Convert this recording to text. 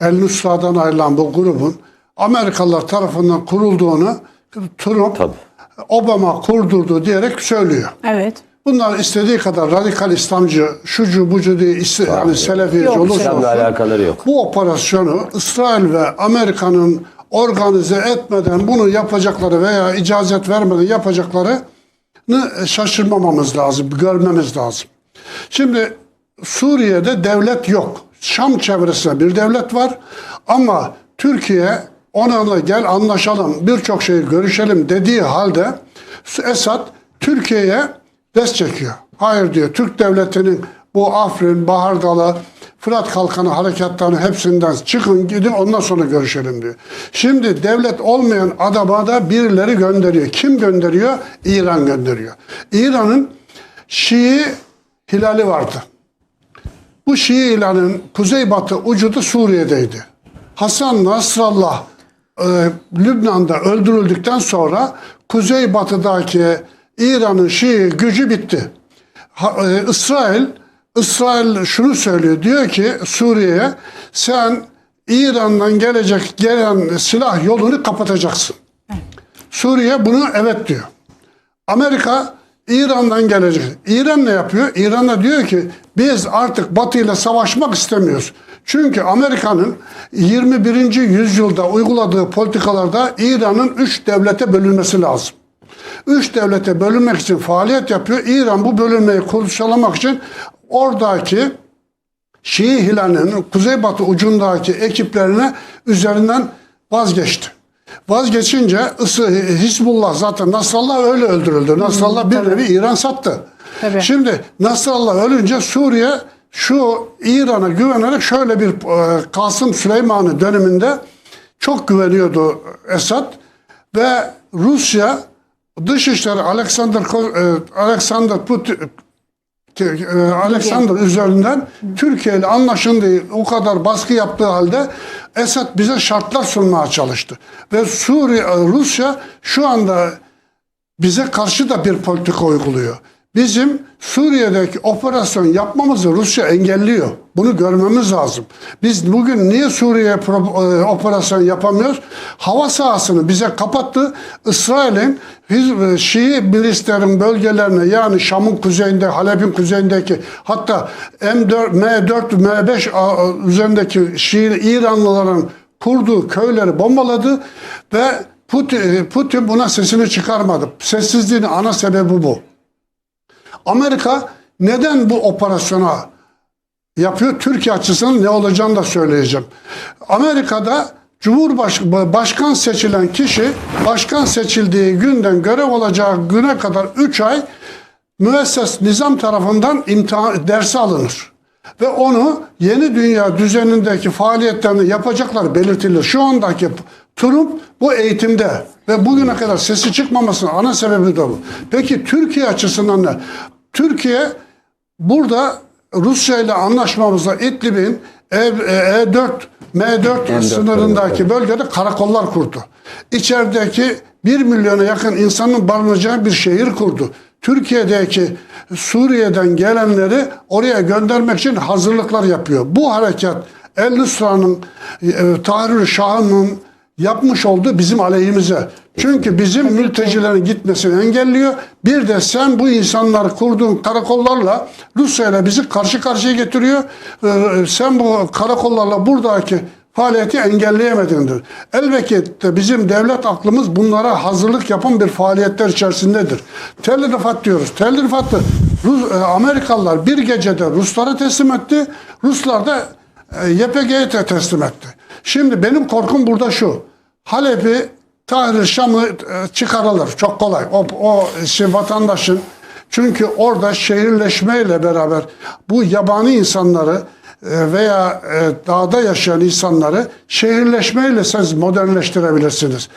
El Nusra'dan ayrılan bu grubun Amerikalılar tarafından kurulduğunu Trump Tabii. Obama kurdurdu diyerek söylüyor. Evet. Bunlar istediği kadar radikal İslamcı, şucu bucu diye iste, yani selefiyeci Yok, olursa olsun, alakaları yok. bu operasyonu İsrail ve Amerika'nın organize etmeden bunu yapacakları veya icazet vermeden yapacaklarını şaşırmamamız lazım, görmemiz lazım. Şimdi Suriye'de devlet yok. Şam çevresinde bir devlet var ama Türkiye onunla gel anlaşalım, birçok şeyi görüşelim dediği halde Esad Türkiye'ye dest çekiyor. Hayır diyor. Türk devletinin bu Afrin, Bahar Dalı, Fırat Kalkanı harekatlarının hepsinden çıkın gidin ondan sonra görüşelim diyor. Şimdi devlet olmayan adama da birileri gönderiyor. Kim gönderiyor? İran gönderiyor. İran'ın Şii hilali vardı. Bu Şii ilanın kuzeybatı ucu da Suriye'deydi. Hasan Nasrallah e, Lübnan'da öldürüldükten sonra kuzeybatıdaki İran'ın Şii gücü bitti. Ha, e, İsrail İsrail şunu söylüyor. Diyor ki Suriye'ye sen İran'dan gelecek gelen silah yolunu kapatacaksın. Suriye bunu evet diyor. Amerika İran'dan gelecek. İran ne yapıyor? İran da diyor ki biz artık Batı ile savaşmak istemiyoruz. Çünkü Amerika'nın 21. yüzyılda uyguladığı politikalarda İran'ın üç devlete bölünmesi lazım. Üç devlete bölünmek için faaliyet yapıyor. İran bu bölünmeyi kurşalamak için oradaki Şii hilalinin kuzeybatı ucundaki ekiplerine üzerinden vazgeçti. Vazgeçince Isı- Hizbullah zaten Nasrallah öyle öldürüldü. Nasrallah bir nevi İran sattı. Tabii. Şimdi Nasrallah ölünce Suriye şu İran'a güvenerek şöyle bir e, Kasım Süleyman'ı döneminde çok güveniyordu Esad ve Rusya Dışişleri Alexander e, Alexander Putin e, Alexander üzerinden Türkiye ile anlaşıldığı o kadar baskı yaptığı halde Esad bize şartlar sunmaya çalıştı. Ve Suriye, Rusya şu anda bize karşı da bir politika uyguluyor. Bizim Suriye'deki operasyon yapmamızı Rusya engelliyor. Bunu görmemiz lazım. Biz bugün niye Suriye'ye pro- e, operasyon yapamıyoruz? Hava sahasını bize kapattı. İsrail'in e, Şii milislerin bölgelerine yani Şam'ın kuzeyinde, Halep'in kuzeyindeki hatta M4, M4, M5 a- a- üzerindeki Şii İranlıların kurduğu köyleri bombaladı ve Putin, Putin buna sesini çıkarmadı. Sessizliğin ana sebebi bu. Amerika neden bu operasyona yapıyor? Türkiye açısından ne olacağını da söyleyeceğim. Amerika'da Cumhurbaşkanı başkan seçilen kişi başkan seçildiği günden görev olacağı güne kadar 3 ay müesses nizam tarafından imtihan dersi alınır. Ve onu yeni dünya düzenindeki faaliyetlerini yapacaklar belirtilir. Şu andaki Trump bu eğitimde ve bugüne kadar sesi çıkmamasının ana sebebi de bu. Peki Türkiye açısından ne? Türkiye burada Rusya ile anlaşmamızda İdlib'in E, E4, M4 sınırındaki bölgede karakollar kurdu. İçerideki 1 milyona yakın insanın barınacağı bir şehir kurdu. Türkiye'deki Suriye'den gelenleri oraya göndermek için hazırlıklar yapıyor. Bu harekat El Nusra'nın, e, Tahrir Şah'ın yapmış olduğu bizim aleyhimize. Çünkü bizim mültecilerin gitmesini engelliyor. Bir de sen bu insanları kurduğun karakollarla Rusya ile bizi karşı karşıya getiriyor. Ee, sen bu karakollarla buradaki faaliyeti engelleyemedindir. Elbette bizim devlet aklımız bunlara hazırlık yapan bir faaliyetler içerisindedir. Tel Rifat diyoruz. Tel Rifat'ı Rus, e, Amerikalılar bir gecede Ruslara teslim etti. Ruslar da e, YPG'ye te- teslim etti. Şimdi benim korkum burada şu. Halep'i Tahrir Şam'ı e, çıkarılır. Çok kolay. O, o şey, vatandaşın çünkü orada şehirleşmeyle beraber bu yabani insanları e, veya e, dağda yaşayan insanları şehirleşmeyle siz modernleştirebilirsiniz.